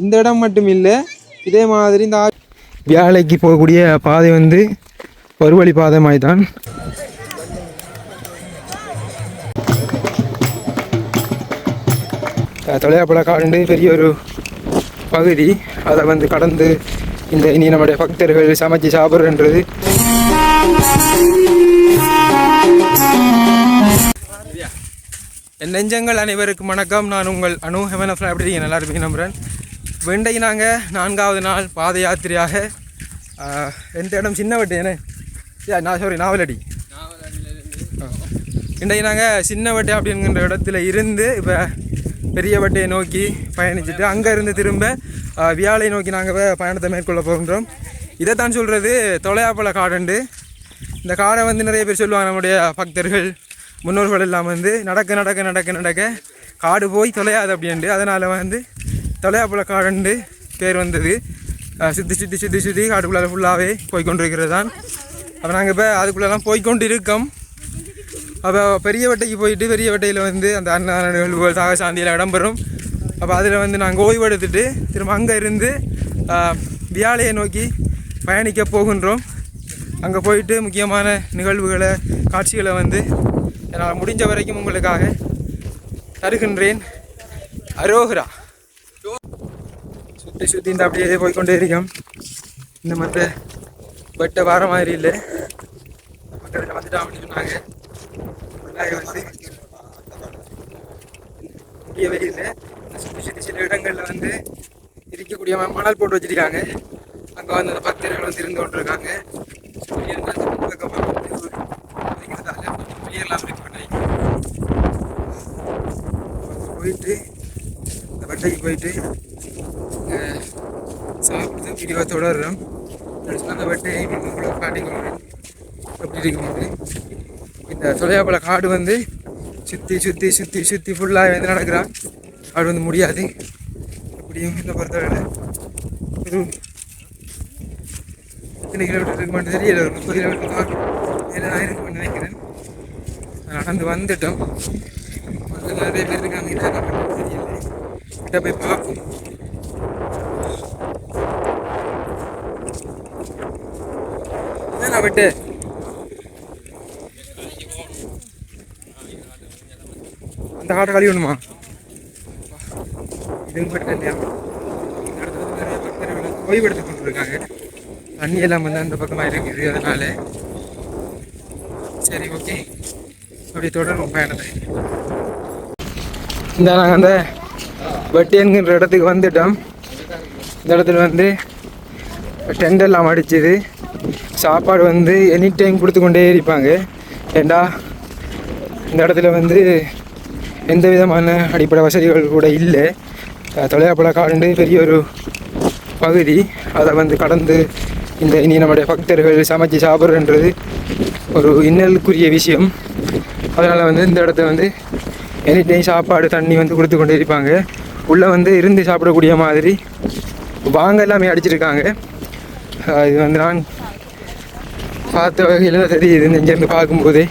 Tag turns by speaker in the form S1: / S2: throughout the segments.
S1: இந்த இடம் மட்டும் இல்லை இதே மாதிரி இந்த வியாழைக்கு போகக்கூடிய பாதை வந்து ஒரு வழி பாதை மாதிரி தான் தொலையாப்பழ காடு பெரிய ஒரு பகுதி. அதை வந்து கடந்து இந்த இனி நம்முடைய பக்தர்கள் சமைச்சு சாப்பிட்றன்றது. என் நெஞ்சங்கள் அனைவருக்கும் வணக்கம். நான் உங்கள் அனு ஹெமனஃப்ரா எப்படி இருக்கீங்க? நல்லா இருப்பீங்க நம்புகிறேன் வெண்டைக்கு நாங்கள் நான்காவது நாள் பாத யாத்திரையாக. எந்த இடம்? சின்ன வட்டி என்ன யா நான் சாரி நாவலடி. இன்றைக்கு நாங்கள் சின்ன வட்டை அப்படிங்கிற இடத்துல இருந்து இப்போ பெரிய வட்டையை நோக்கி பயணிச்சுட்டு அங்கே இருந்து திரும்ப வியாழை நோக்கி நாங்கள் பயணத்தை மேற்கொள்ள போகின்றோம். இதைத்தான் சொல்கிறது தொலையாப்பழ காடுண்டு. இந்த காடை வந்து நிறைய பேர் சொல்லுவாங்க நம்முடைய பக்தர்கள் முன்னோர்கள் எல்லாம் வந்து நடக்க நடக்க நடக்க நடக்க. காடு போய் தொலையாது அப்படின்ட்டு. அதனால் வந்து தொலையாப்பழ காடுண்டு பேர் வந்தது. சுற்றி சுற்றி சுற்றி சுற்றி காட்டுக்குள்ளார ஃபுல்லாகவே போய்கொண்டிருக்கிறது தான் அப்போ நாங்கள் இப்போ அதுக்குள்ளெல்லாம் போய்க்கொண்டு இருக்கோம் அப்போ பெரிய வட்டைக்கு போயிட்டு பெரிய வட்டையில் வந்து அந்த அன்னதான நிகழ்வுகள் தாக சாந்தியில் இடம்பெறும். அப்போ அதில் வந்து நாங்கள் ஓய்வு எடுத்துட்டு திரும்ப அங்கே இருந்து வியாழையை நோக்கி பயணிக்க போகின்றோம். அங்கே போயிட்டு முக்கியமான நிகழ்வுகளை காட்சிகளை வந்து என்னால் முடிஞ்ச வரைக்கும் உங்களுக்காக தருகின்றேன். அரோகரா. சுற்றி சுற்றி இந்த அப்படியே போய்க்கொண்டே இருக்கோம். இந்த மற்ற வெட்ட வார மாதிரி இல்லை. பக்கத்தில் வந்துட்டோம் அப்படின்னு சொன்னாங்க. வந்து முடிய வெளியில் சுற்றி சுற்றி சில இடங்களில் வந்து இருக்கக்கூடிய மணல் போட்டு வச்சிருக்காங்க. அங்கே வந்து அந்த பக்தர்கள் வந்து இருந்து கொண்டிருக்காங்க. அந்த போயிட்டு இந்த பட்டைக்கு போயிட்டு சாப்பிட்டு வீடியோ தொடர்றோம் அந்த வட்டையை உங்களை காட்டிக்கொள்கிறேன் இருக்கும்போது இந்த தொலையாப்பழ காடு வந்து சுற்றி சுற்றி சுற்றி சுற்றி ஃபுல்லாக வந்து நடக்கிறான் காடு வந்து முடியாது எப்படியும் இந்த பொறுத்தவரையில் ஒரு எத்தனை கிலோமீட்டர் இருக்கு மட்டும் தெரியல ஒரு முப்பது கிலோமீட்டர் தான் மேலே தான் இருக்கும்னு நினைக்கிறேன் நடந்து வந்துட்டோம் வந்து நிறைய பேர் இருக்காங்க இல்லை தெரியல கிட்ட போய் பார்ப்போம் என்ன விட்டு. அந்த காட்டை கழுவணுமா இது மட்டும் இல்லையா? இந்த ஓய்வெடுத்து கொண்டிருக்காங்க. தண்ணி எல்லாம் வந்து அந்த பக்கமாக இருக்குது அதனால. சரி ஓகே. அப்படி தொடரும் பயணத்தை. இந்த நாங்கள் அந்த வட்டி என்கின்ற இடத்துக்கு வந்துட்டோம். இந்த இடத்துல வந்து டெண்ட் எல்லாம் அடிச்சுது. சாப்பாடு வந்து எனி டைம் கொடுத்து கொண்டே இருப்பாங்க. ஏண்டா இந்த இடத்துல வந்து எந்த விதமான அடிப்படை வசதிகள் கூட இல்லை. தொலையாப்பட காடு பெரிய ஒரு பகுதி. அதை வந்து கடந்து இந்த இனி நம்முடைய பக்தர்கள் சமைச்சு சாப்பிட்றன்றது ஒரு இன்னலுக்குரிய விஷயம். அதனால் வந்து இந்த இடத்த வந்து எனி டைம் சாப்பாடு தண்ணி வந்து கொடுத்து கொண்டு இருப்பாங்க. உள்ளே வந்து இருந்து சாப்பிடக்கூடிய மாதிரி வாங்க எல்லாமே அடிச்சிருக்காங்க. இது வந்து நான் பார்த்த வகையில் தான் தெரியுது இங்கேருந்து பார்க்கும்போதே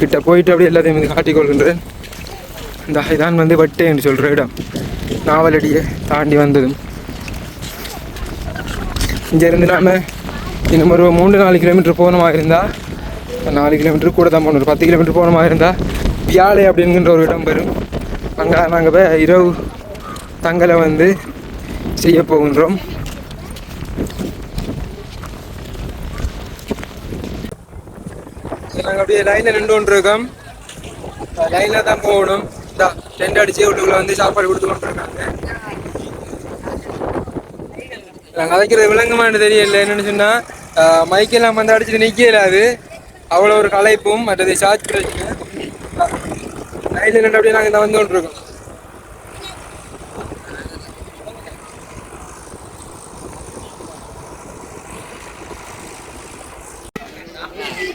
S1: கிட்ட போயிட்டு அப்படியே எல்லாத்தையும் வந்து காட்டிக்கொள்கின்றேன் இந்த இதான் வந்து வட்டே என்று சொல்கிற இடம். நாவலடியை தாண்டி வந்ததும். இங்கேருந்து நாம் இன்னும் ஒரு மூன்று நாலு கிலோமீட்டர் போகணுமா மாதிரி இருந்தால் நாலு கிலோமீட்டர் கூட தான் போகணும். ஒரு பத்து கிலோமீட்டர் போன மாதிரி இருந்தால் வியாழை அப்படிங்கிற ஒரு இடம் வரும். அங்கே நாங்கள் போய் இரவு தங்களை வந்து செய்ய போகின்றோம் நாங்கள் அப்படியே லைனில் நின்று இருக்கும். லைனில் தான் போகணும். இந்த டென்ட் அடிச்சு வீட்டுக்குள்ள வந்து சாப்பாடு கொடுத்து கொண்டிருக்காங்க. நாங்கள் அதைக்கிற விளங்குமான்னு தெரியல. என்னன்னு சொன்னால் மைக்கெல்லாம் வந்து அடிச்சுட்டு நிற்கல அது. அவ்வளோ ஒரு கலைப்பும் மற்றது சார்ஜ் பிரச்சனை லைனில் நின்று அப்படியே நாங்கள் தான் வந்து கொண்டிருக்கோம்.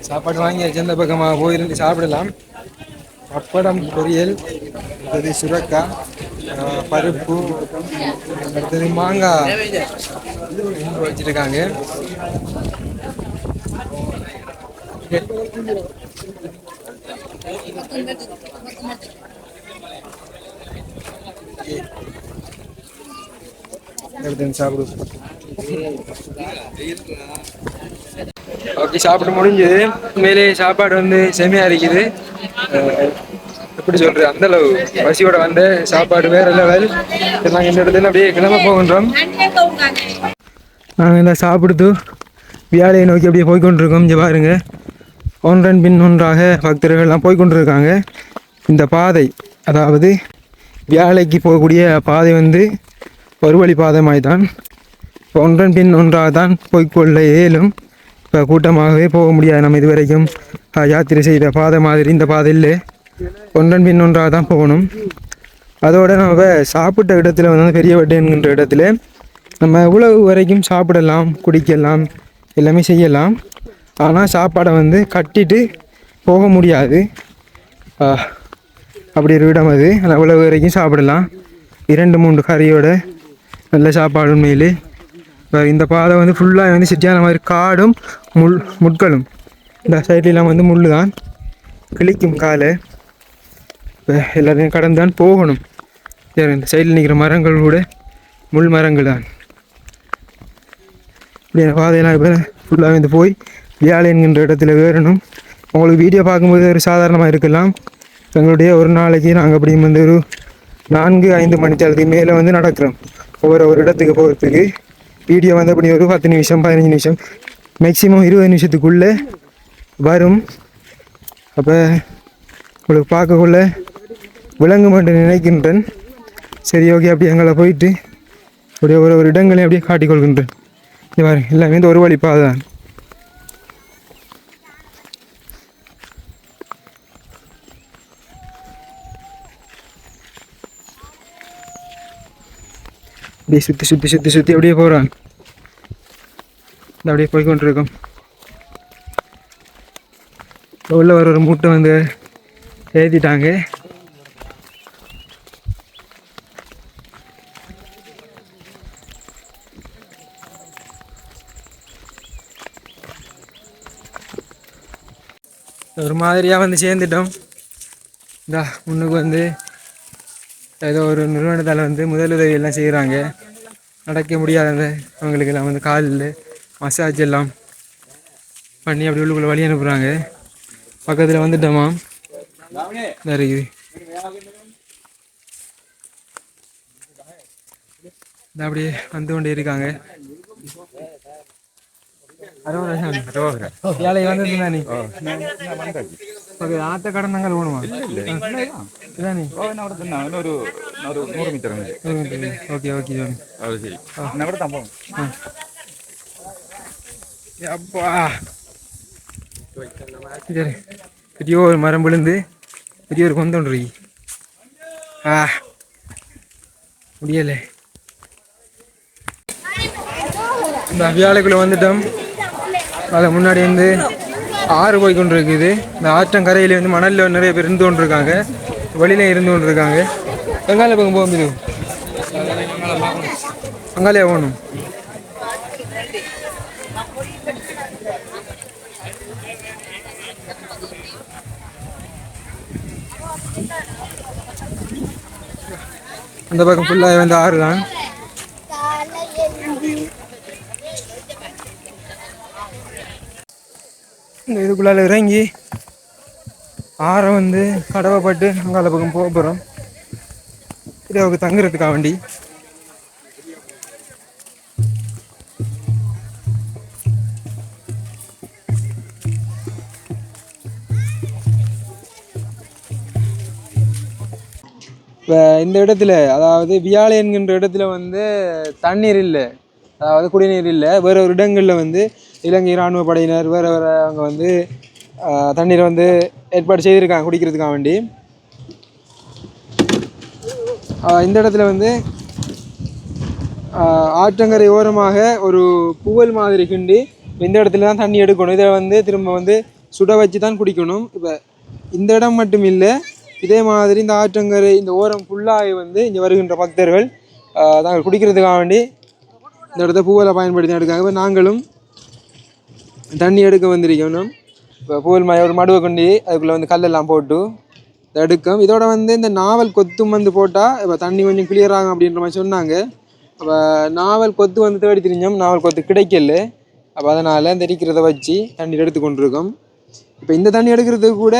S1: சாப்பாடு வாங்கி அந்த பக்கமாக போயிருந்து சாப்பிடலாம். அப்படம் பொரியல். அடுத்தது சுரக்காய் பருப்பு அடுத்தது மாங்காய் வச்சிருக்காங்க அடுத்து ஓகே சாப்பிட்டு முடிஞ்சது. மேலே சாப்பாடு வந்து செமையா இருக்குது. எப்படி சொல்றது அந்த அளவு பசியோட வந்த சாப்பாடு வேற லெவல் நாங்கள் இந்த இடத்துல அப்படியே கிளம்ப போகின்றோம். நாங்கள் எல்லாம் சாப்பிடுத்து வியாழையை நோக்கி அப்படியே போய்க்கொண்டிருக்கோம் இங்கே பாருங்க. ஒன்றன் பின் ஒன்றாக பக்தர்கள்லாம் போய்கொண்டிருக்காங்க. இந்த பாதை அதாவது வியாழைக்கு போகக்கூடிய பாதை வந்து பருவழி பாதமாய் தான் ஒன்றன் பின் ஒன்றாக தான் போய்க்கொள்ள இயலும். இப்போ கூட்டமாகவே போக முடியாது நம்ம இதுவரைக்கும். வரைக்கும் யாத்திரை செய்த பாதை மாதிரி இந்த பாதையில் ஒன்றன் பின் ஒன்றாக தான் போகணும். அதோட நம்ம சாப்பிட்ட இடத்துல வந்து பெரிய வட்டேன்கின்ற இடத்துல நம்ம உழவு வரைக்கும் சாப்பிடலாம் குடிக்கலாம் எல்லாமே செய்யலாம். ஆனால் சாப்பாடை வந்து கட்டிட்டு போக முடியாது. அப்படி ஒரு இடம் அது. உழவு அவ்வளவு வரைக்கும் சாப்பிடலாம். இரண்டு மூன்று கறியோட நல்ல சாப்பாடு உண்மையிலே. இந்த பாதை வந்து ஃபுல்லாக வந்து சிட்டியான மாதிரி காடும் முள் முட்களும். இந்த சைட்லாம் வந்து முள் தான் கிளிக்கும் காலை. எல்லாத்தையும் கடந்து தான் போகணும் இந்த சைடில் நிற்கிற மரங்கள் கூட முள் மரங்கள் தான் இப்படி பாதையெல்லாம் இப்போ ஃபுல்லாக வந்து போய் வியாழை என்கின்ற இடத்துல வேறணும் உங்களுக்கு வீடியோ பார்க்கும்போது ஒரு சாதாரணமாக இருக்கலாம். எங்களுடைய ஒரு நாளைக்கு நாங்கள் அப்படியும் வந்து ஒரு நான்கு ஐந்து மணித்தளத்துக்கு மேலே வந்து நடக்கிறோம். ஒவ்வொரு ஒரு இடத்துக்கு போகிறதுக்கு வீடியோ வந்து அப்படி ஒரு பத்து நிமிஷம் பதினஞ்சு நிமிஷம் மேக்ஸிமம் இருபது நிமிஷத்துக்குள்ளே வரும். அப்போ உங்களுக்கு பார்க்கக்குள்ள விளங்கும் என்று நினைக்கின்றேன். சரி ஓகே அப்படி எங்களை போயிட்டு அப்படியே ஒரு ஒரு இடங்களையும் அப்படியே காட்டிக்கொள்கின்றேன் இது மாதிரி எல்லாமே இந்த ஒரு வழி பாதை தான். அப்படியே சுற்றி சுற்றி சுற்றி சுற்றி அப்படியே போகிறான் இந்த அப்படியே போய்கொண்டிருக்கோம் உள்ள வர ஒரு மூட்டை வந்து ஏற்றிட்டாங்க ஒரு மாதிரியாக வந்து சேர்ந்துட்டோம். இந்தா முன்னுக்கு வந்து ஏதோ ஒரு நிறுவனத்தால் வந்து முதலுதவியெல்லாம் செய்கிறாங்க நடக்க முடியாத அவங்களுக்கு எல்லாம் வந்து காலில் மசாஜ் எல்லாம் பண்ணி அப்படி உள்ளுக்குள்ள வழி அனுப்புகிறாங்க பக்கத்தில் வந்துட்டோமா? இதா. இருக்குது இந்த அப்படியே வந்து கொண்டே இருக்காங்க. இயாளை வந்தது நானி ஓகே ஆத்த கடனங்கள் ஓணுமா இல்ல இல்ல.
S2: இதானி ஓ என்ன வரது
S1: நான் ஒரு ஒரு
S2: 100 மீட்டர் ஓகே ஓகே
S1: ஜோனி அது பெரிய ஒரு மரம் விழுந்து பெரிய ஒரு கொந்தொன்று ஆ. முடியலை. இந்த அவியாளுக்குள்ளே வந்துட்டோம். அதை முன்னாடி வந்து ஆறு போய் கொண்டு இருக்குது. இந்த ஆற்றங்கரையில் வந்து மணலில் நிறைய பேர் இருந்து கொண்டு இருக்காங்க வெளியில இருந்து கொண்டு இருக்காங்க எங்கால பக்கம் போக முடியும் அங்காலே போகணும். அந்த பக்கம் ஃபுல்லாக வந்து ஆறு தான் இந்த இதுக்குள்ளால இறங்கி ஆறை வந்து கடவைப்பட்டு அங்கால பக்கம் போக போகிறோம் இரவுக்கு தங்குறதுக்காக வண்டி. இப்போ இந்த இடத்துல அதாவது வியாழை என்கின்ற இடத்துல வந்து தண்ணீர் இல்லை. அதாவது குடிநீர் இல்லை. வேறு ஒரு இடங்களில் வந்து இலங்கை இராணுவ படையினர் வேறு வேறு அவங்க வந்து தண்ணீரை வந்து ஏற்பாடு செய்திருக்காங்க குடிக்கிறதுக்காக வேண்டி. இந்த இடத்துல வந்து ஆற்றங்கரை ஓரமாக ஒரு புவல் மாதிரி கிண்டி இந்த இடத்துல தான் தண்ணி எடுக்கணும். இதை வந்து திரும்ப வந்து சுட வச்சு தான் குடிக்கணும். இப்போ இந்த இடம் மட்டும் இல்லை இதே மாதிரி இந்த ஆற்றங்கரை இந்த ஓரம் ஃபுல்லாகி வந்து இங்கே வருகின்ற பக்தர்கள் நாங்கள் குடிக்கிறதுக்காக வேண்டி இந்த இடத்த பூவலை பயன்படுத்தி எடுக்காங்க இப்போ நாங்களும் தண்ணி எடுக்க வந்திருக்கணும் இப்போ பூவல் மய ஒரு மடுவை கொண்டு அதுக்குள்ளே வந்து கல்லெல்லாம் போட்டு இதை எடுக்கும். இதோட வந்து இந்த நாவல் கொத்தும் வந்து போட்டால் இப்போ தண்ணி கொஞ்சம் கிளியர் ஆகும் அப்படின்ற மாதிரி சொன்னாங்க. அப்போ நாவல் கொத்து வந்து தேடி திரிஞ்சோம். நாவல் கொத்து கிடைக்கல. அப்போ அதனால் இந்த இருக்கிறத வச்சு தண்ணி எடுத்து கொண்டிருக்கோம். இப்போ இந்த தண்ணி எடுக்கிறதுக்கு கூட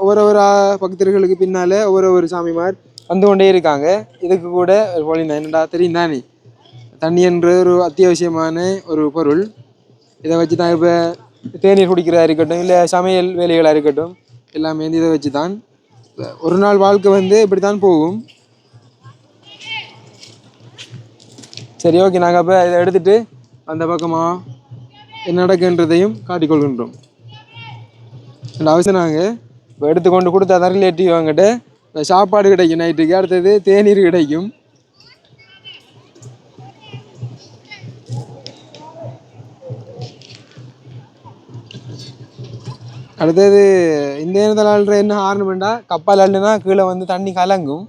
S1: ஒவ்வொரு ஒரு பக்தர்களுக்கு பின்னால் ஒவ்வொரு ஒரு சாமிமார் வந்து கொண்டே இருக்காங்க. இதுக்கு கூட ஒரு வழி என்னடா தெரியும் தானே? தண்ணி என்ற ஒரு அத்தியாவசியமான ஒரு பொருள். இதை வச்சு தான் இப்போ தேநீர் குடிக்கிறதா இருக்கட்டும் இல்லை சமையல் வேலைகளாக இருக்கட்டும் எல்லாமே வந்து இதை வச்சு தான் ஒரு நாள் வாழ்க்கை வந்து இப்படி தான் போகும். சரி ஓகே நாங்கள் அப்போ இதை எடுத்துகிட்டு அந்த பக்கமாக என்ன நடக்குன்றதையும் காட்டிக்கொள்கின்றோம். அந்த அவசியம் நாங்கள் இப்போ எடுத்து கொண்டு கொடுத்தா தான் ரிலேட்டிவ் வாங்கிட்டு சாப்பாடு கிடைக்கும் நைட்டுக்கு. அடுத்தது தேநீர் கிடைக்கும். அடுத்தது இந்த நேரத்தில் ஆள்ற என்ன ஆரணுமெண்டா கப்பால் அள்ளுனா கீழே வந்து தண்ணி கலங்கும்.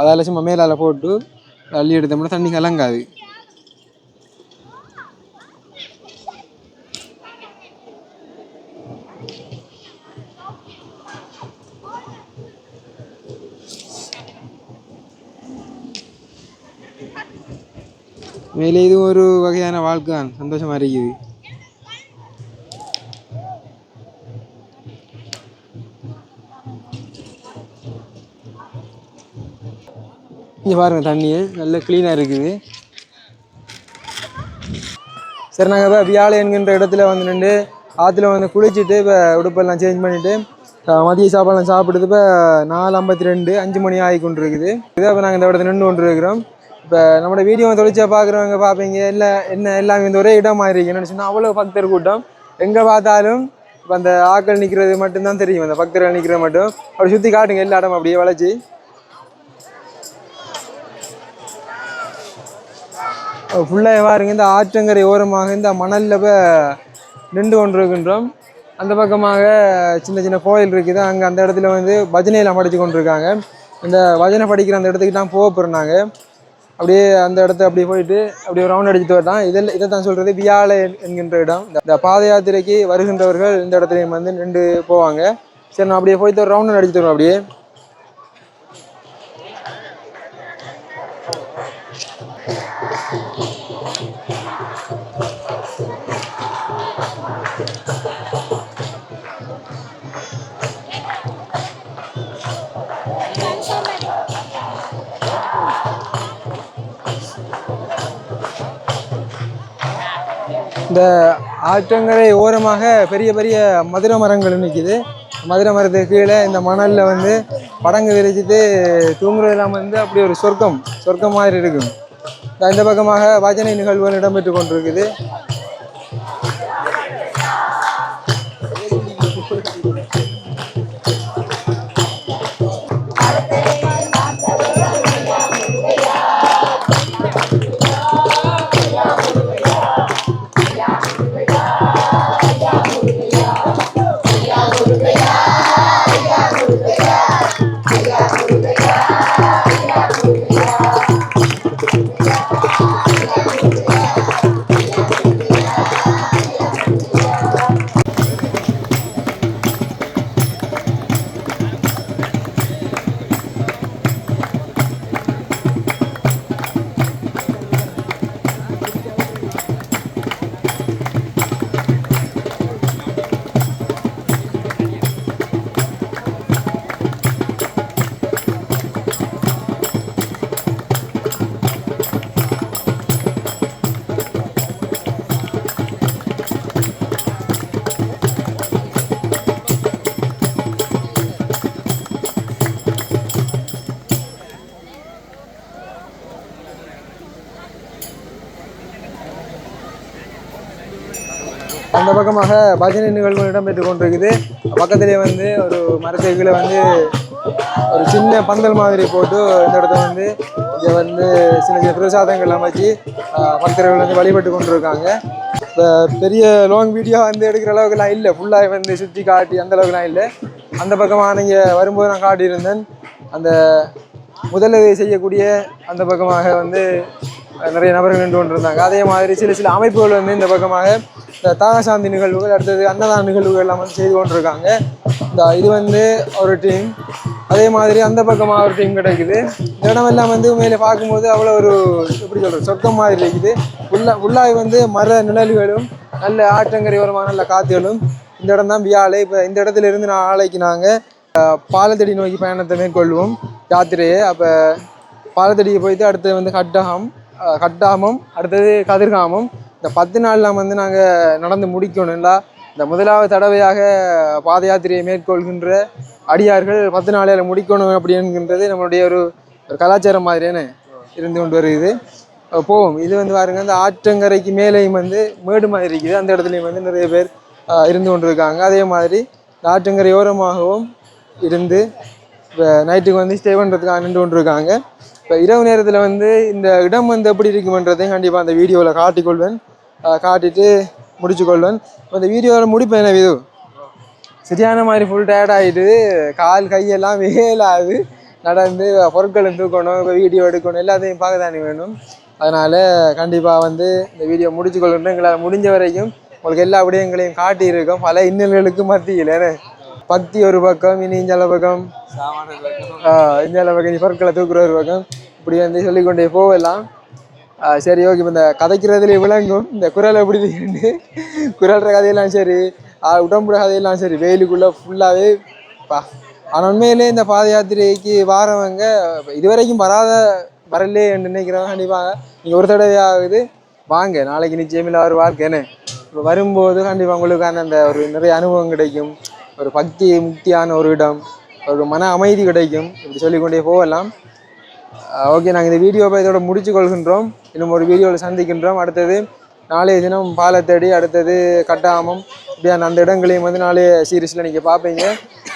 S1: அதால் சும்மா மேலால் போட்டு அள்ளி எடுத்தோம்னா தண்ணி கலங்காது. மேலே இதுவும் ஒரு வகையான வாழ்க்கை தான் சந்தோஷமாக இருக்குது. இங்கே பாருங்க தண்ணி. நல்ல க்ளீனாக இருக்குது. சரி நாங்கள் இப்போ வியாழை என்கின்ற இடத்துல வந்து நின்று ஆற்றுல வந்து குளிச்சுட்டு இப்போ உடுப்பெல்லாம் சேஞ்ச் பண்ணிவிட்டு மதிய சாப்பாடுலாம் சாப்பிட்டு இப்போ நாலு ஐம்பத்தி ரெண்டு அஞ்சு மணி ஆகி கொண்டு இருக்குது இதை இப்போ நாங்கள் இந்த இடத்துல நின்று கொண்டு இருக்கிறோம் இப்போ நம்மளோட வீடியோ தொழிற்சியாக பார்க்குறவங்க பார்ப்பீங்க இல்லை என்ன எல்லாமே இந்த ஒரே இடமா இருக்கு. என்னன்னு சொன்னால் அவ்வளோ பக்தர் கூட்டம். எங்கே பார்த்தாலும் இப்போ அந்த ஆக்கள் நிற்கிறது மட்டும்தான் தெரியும் அந்த பக்தர்கள் நிற்கிறது மட்டும். அப்படி சுற்றி காட்டுங்க எல்லா இடம் அப்படியே வளைச்சி. ஃபுல்லாக பாருங்க இந்த ஆற்றங்கரை ஓரமாக இந்த மணலில் போய் நின்று கொண்டிருக்கின்றோம். அந்த பக்கமாக சின்ன சின்ன கோயில் இருக்குது. அங்கே அந்த இடத்துல வந்து பஜனையில் படித்து கொண்டிருக்காங்க. இந்த பஜனை படிக்கிற அந்த இடத்துக்கு தான் போக போகிறோம் நாங்கள் அப்படியே அந்த இடத்த அப்படியே போயிட்டு அப்படியே ரவுண்ட் அடிச்சுட்டு வரலாம் இதில் இதை தான் சொல்கிறது வியாழை என்கின்ற இடம். இந்த- பாத யாத்திரைக்கு வருகின்றவர்கள் இந்த இடத்துலையும் வந்து நின்று போவாங்க. சரி நான் அப்படியே போயிட்டு ஒரு ரவுண்ட் அடிச்சுட்டு வருவோம் அப்படியே. இந்த ஆற்றங்கரை ஓரமாக பெரிய பெரிய மதுரை மரங்கள் நிற்கிது மதுரை மரத்துக்கு கீழே இந்த மணலில் வந்து படங்கு விரிச்சிட்டு தூங்குறதெல்லாம் வந்து அப்படி ஒரு சொர்க்கம் சொர்க்கம் மாதிரி இருக்கும். இந்த- பக்கமாக வஜனை நிகழ்வுகள் இடம்பெற்று கொண்டிருக்குது. அந்த பக்கமாக பஜனை நிகழ்வுகள் இடம்பெற்று கொண்டிருக்குது. பக்கத்திலே வந்து ஒரு மரத்துக்குள்ள வந்து ஒரு சின்ன பந்தல் மாதிரி போட்டு இந்த இடத்த வந்து இங்கே வந்து சின்ன சின்ன பிரசாதங்கள் அமைச்சு பக்தர்கள் வந்து வழிபட்டு கொண்டிருக்காங்க. இப்போ பெரிய லாங் வீடியோ வந்து எடுக்கிற அளவுக்குலாம் இல்லை. ஃபுல்லாக வந்து சுற்றி காட்டி அந்த அளவுக்குலாம் இல்லை. அந்த பக்கமாக நீங்கள் வரும்போது நான் காட்டியிருந்தேன். அந்த முதலுதவி செய்யக்கூடிய அந்த பக்கமாக வந்து நிறைய நபர்கள் நின்று கொண்டிருந்தாங்க. அதே மாதிரி சில சில அமைப்புகள் வந்து இந்த பக்கமாக இந்த தாகசாந்தி நிகழ்வுகள் அடுத்தது அன்னதான நிகழ்வுகள் எல்லாம் வந்து செய்து கொண்டிருக்காங்க. இந்த இது வந்து ஒரு டீம் அதே மாதிரி அந்த பக்கமாக ஒரு டீம் கிடைக்குது. இந்த இடம் எல்லாம் வந்து மேலே பார்க்கும்போது அவ்வளோ ஒரு எப்படி சொல்கிறது சொர்க்கம் மாதிரி இருக்குது. உள்ள உள்ளாய் வந்து மர நிழல்களும் நல்ல ஆற்றங்கரை ஓரமாக நல்ல காற்றுகளும். இந்த இடம் தான் வியாழை. இப்போ இந்த இடத்துல இருந்து நான் ஆலைக்கு நாங்கள் பாலத்தடி நோக்கி பயணத்தை மேற்கொள்வோம். யாத்திரையை. அப்போ பாலத்தடிக்கு போயிட்டு அடுத்தது வந்து கட்டகம் கட்டாமம் அடுத்தது கதிர்காமம். இந்த பத்து நாளில் வந்து நாங்கள் நடந்து முடிக்கணும்ல. இந்த முதலாவது தடவையாக பாத யாத்திரையை மேற்கொள்கின்ற அடியார்கள் பத்து நாளில் முடிக்கணும் அப்படின்கின்றது நம்மளுடைய ஒரு ஒரு கலாச்சாரம் மாதிரியான இருந்து கொண்டு வருது போவோம். இது வந்து பாருங்க இந்த ஆற்றங்கரைக்கு மேலேயும் வந்து மேடு மாதிரி இருக்குது. அந்த இடத்துலையும் வந்து நிறைய பேர் இருந்து கொண்டு இருக்காங்க அதே மாதிரி இந்த ஆற்றங்கரை ஓரமாகவும் இருந்து இப்போ நைட்டுக்கு வந்து ஸ்டே பண்ணுறதுக்காக நின்று கொண்டு இருக்காங்க இப்போ இரவு நேரத்தில் வந்து இந்த இடம் வந்து எப்படி இருக்குமன்றதையும் கண்டிப்பாக அந்த வீடியோவில் காட்டிக்கொள்வேன். காட்டிட்டு முடிச்சுக்கொள்வேன். இப்போ இந்த வீடியோவில் முடிப்பேன் என்ன இது சரியான மாதிரி ஃபுல் டயர்ட் ஆகிட்டு கால் கையெல்லாம் வேலாது நடந்து பொருட்களை தூக்கணும் இப்போ வீடியோ எடுக்கணும் எல்லாத்தையும் பார்க்க தானே வேணும். அதனால் கண்டிப்பாக வந்து இந்த வீடியோ முடிச்சுக்கொள்ளணும் எங்களால் முடிஞ்ச வரைக்கும் உங்களுக்கு எல்லா விடயங்களையும் காட்டியிருக்கோம். பல இன்னல்களுக்கு மத்தியில். பத்தி ஒரு பக்கம் இனி இஞ்சால பக்கம் இஞ்சால இந்தியாவில் பக்கம் பொருட்களை தூக்குற ஒரு பக்கம். இப்படி வந்து சொல்லிக்கொண்டே போகலாம். சரி ஓகே. இப்போ இந்த கதைக்கிறதுல விளங்கும். இந்த குரல் எப்படி இருக்குன்னு குரல்ற கதையெல்லாம் சரி உடம்புற கதையெல்லாம் சரி வெயிலுக்குள்ளே ஃபுல்லாகவே பா. ஆனால் உண்மையிலே இந்த பாத யாத்திரைக்கு வாரவங்க இதுவரைக்கும் வராத வரலே என்று நினைக்கிறவங்க கண்டிப்பாக நீங்கள் ஒரு தடவை ஆகுது வாங்க. நாளைக்கு நிச்சயமில்ல ஒரு வாழ்க்கைன்னு இப்போ வரும்போது கண்டிப்பாக உங்களுக்கான அந்த ஒரு நிறைய அனுபவம் கிடைக்கும். ஒரு பக்தி முக்தியான ஒரு இடம் ஒரு மன அமைதி கிடைக்கும். இப்படி சொல்லிக்கொண்டே போகலாம். ஓகே நாங்கள் இந்த வீடியோவை இதோட முடிச்சு கொள்கின்றோம் இன்னும் ஒரு வீடியோவில் சந்திக்கின்றோம். அடுத்தது நாளைய தினம் பாலத்தடி அடுத்தது கட்டாமம் இப்படியான அந்த இடங்களையும் வந்து நாளைய சீரீஸில் நீங்கள் பார்ப்பீங்க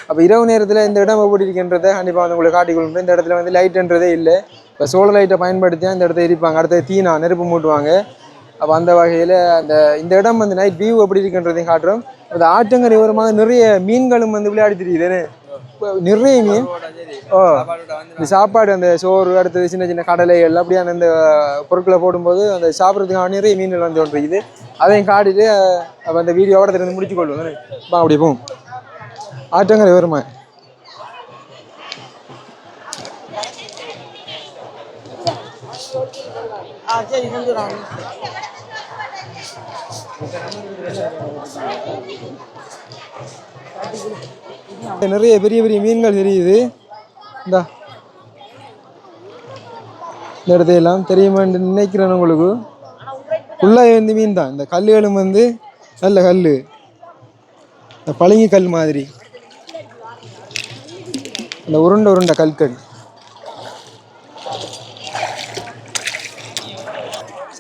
S1: அப்போ இரவு நேரத்தில் இந்த இடம் எப்படி இருக்கின்றதை கண்டிப்பாக வந்து உங்களுக்கு காட்டிக்கொள்கிறேன் இந்த இடத்துல வந்து லைட்ன்றதே இல்லை. இப்போ சோலர் லைட்டை பயன்படுத்தி தான் இந்த இடத்த எரிப்பாங்க அடுத்தது தீனா நெருப்பு மூட்டுவாங்க. அப்போ அந்த வகையில் அந்த இந்த இடம் வந்து நைட் வியூ எப்படி இருக்குன்றதையும் காட்டுறோம். அந்த ஆற்றங்கரை ஓரமாக நிறைய மீன்களும் வந்து விளையாடி தெரியுதுன்னு நிறைய மீன். ஓ. இந்த சாப்பாடு அந்த சோறு அடுத்தது சின்ன சின்ன கடலைகள் அப்படியான அந்த பொருட்களை போடும்போது அந்த சாப்பிட்றதுக்கான நிறைய மீன்கள் வந்து ஒன்றிருக்குது அதையும் காட்டிட்டு அப்போ அந்த வீடியோவோட திறந்து முடிச்சு கொள்வோம் அப்படி போவோம். ஆற்றங்கரை வருமா நிறைய பெரிய பெரிய மீன்கள் தெரியுது. இந்தா. இந்த இடத்தையெல்லாம் தெரியுமான்னு நினைக்கிறேன் உங்களுக்கு. உள்ளே வந்து மீன் தான். இந்த கல்லுகளும் வந்து நல்ல கல் இந்த பழங்கி கல் மாதிரி. இந்த உருண்டை உருண்டை கற்கள்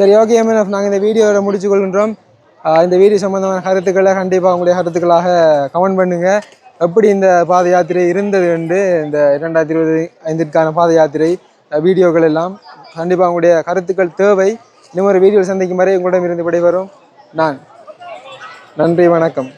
S1: சரி ஓகே எம்என்எஃப் நாங்கள் இந்த வீடியோவில் முடிச்சு கொள்கின்றோம் இந்த வீடியோ சம்மந்தமான கருத்துக்களை கண்டிப்பாக உங்களுடைய கருத்துக்களாக கமெண்ட் பண்ணுங்கள் எப்படி இந்த பாத யாத்திரை இருந்தது என்று இந்த இரண்டாயிரத்தி இருபது ஐந்திற்கான பாத யாத்திரை வீடியோக்கள் எல்லாம் கண்டிப்பாக உங்களுடைய கருத்துக்கள் தேவை. இன்னும் ஒரு வீடியோ சந்திக்கும் வரை உங்களிடம் இருந்து விடைபெறும். நான் நன்றி வணக்கம்.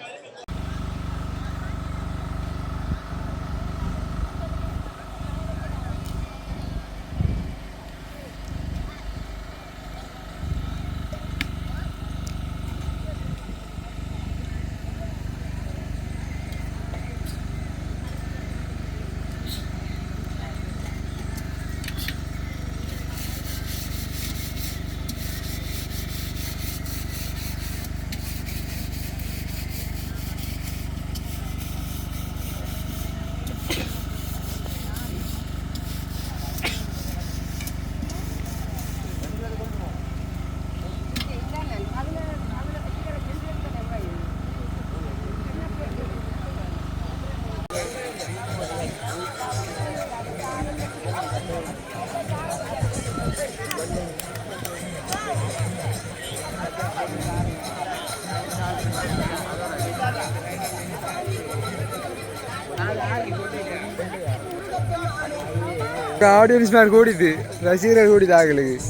S1: ஆடியன்ஸ் மேல் கூடிது. ரசிகர்கள் கூடிது ஆகலுக்கு.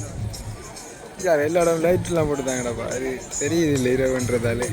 S1: யார் எல்லா இடம் லைட்லாம் போட்டுதாங்கடாப்பா அது தெரியுது இல்லை இரவுன்றதாலே.